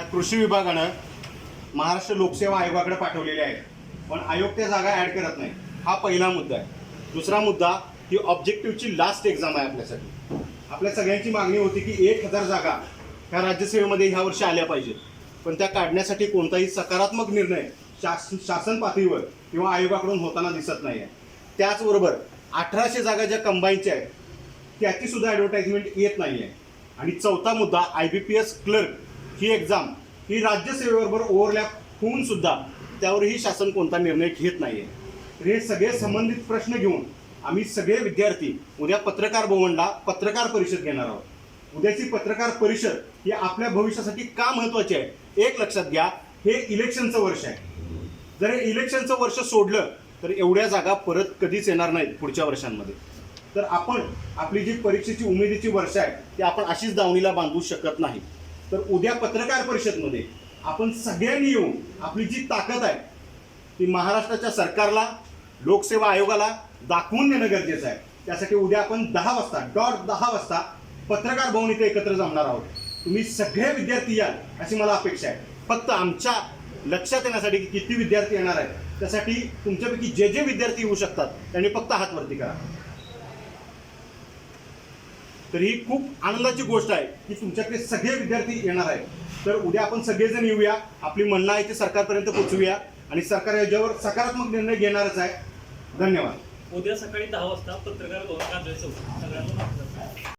ह्या कृषी विभागानं महाराष्ट्र लोकसेवा आयोगाकडे पाठवलेल्या आहेत पण आयोग त्या जागा ॲड करत नाही. हा पहिला मुद्दा आहे. दुसरा मुद्दा ही ऑब्जेक्टिव्हची लास्ट एक्झाम आहे आपल्यासाठी. आपल्या सगळ्यांची मागणी होती की एक हजार जागा ह्या राज्यसेवेमध्ये ह्या वर्षी आल्या पाहिजेत. पण त्या काढण्यासाठी कोणताही सकारात्मक निर्णय शास शासन पातळीवर किंवा आयोगाकडून होताना दिसत नाही आहे त्याचबरोबर अठराशे जागा ज्या कंबाईनच्या आहेत त्याची सुद्धा ॲडव्हर्टाइजमेंट येत नाही आहे आणि चौथा मुद्दा I B P S clerk he exam ही राज्यसेवेबरोबर ओव्हरलॅप होऊन सुद्धा त्यावरही शासन कोणता निर्णय घेत नाही आहे हे सगळे संबंधित प्रश्न घेऊन आम्ही सगळे विद्यार्थी उद्या पत्रकार भवनला पत्रकार परिषद घेणार आहोत. उद्याची पत्रकार परिषद ही आपल्या भविष्यासाठी का महत्त्वाची आहे एक लक्षात घ्या हे इलेक्शनचं वर्ष आहे. जर हे इलेक्शनचं वर्ष सोडलं तर एवढ्या जागा परत कधीच येणार नाहीत पुढच्या वर्षांमध्ये. तर आपण आपली जी परीक्षेची उमेदीची वर्ष आहे ती आपण अशीच दावणीला बांधू शकत नाही. तर उद्या पत्रकार परिषदमध्ये आपण सगळ्यांनी येऊन आपली जी ताकद आहे ती महाराष्ट्राच्या सरकारला लोकसेवा आयोगाला दाखवून देणं गरजेचं आहे. त्यासाठी उद्या आपण दहा वाजता डॉट दहा वाजता पत्रकार भवन इथे एकत्र जमणार आहोत. तुम्ही सगळे विद्यार्थी याल अशी मला अपेक्षा आहे. फक्त आमच्या लक्षात येण्यासाठी की किती विद्यार्थी येणार आहेत त्यासाठी तुमच्यापैकी जे जे विद्यार्थी येऊ शकतात त्यांनी फक्त हातवरती करा. तर ही खूप आनंदाची गोष्ट आहे की तुमच्याकडे सगळे विद्यार्थी येणार आहेत. तर उद्या आपण सगळेजण येऊया आपली म्हणणं आहे ते सरकारपर्यंत पोहोचूया आणि सरकार याच्यावर सकारात्मक निर्णय घेणारच आहे. धन्यवाद. उद्या सकाळी दहा वाजता पत्रकार भवन सगळ्यांना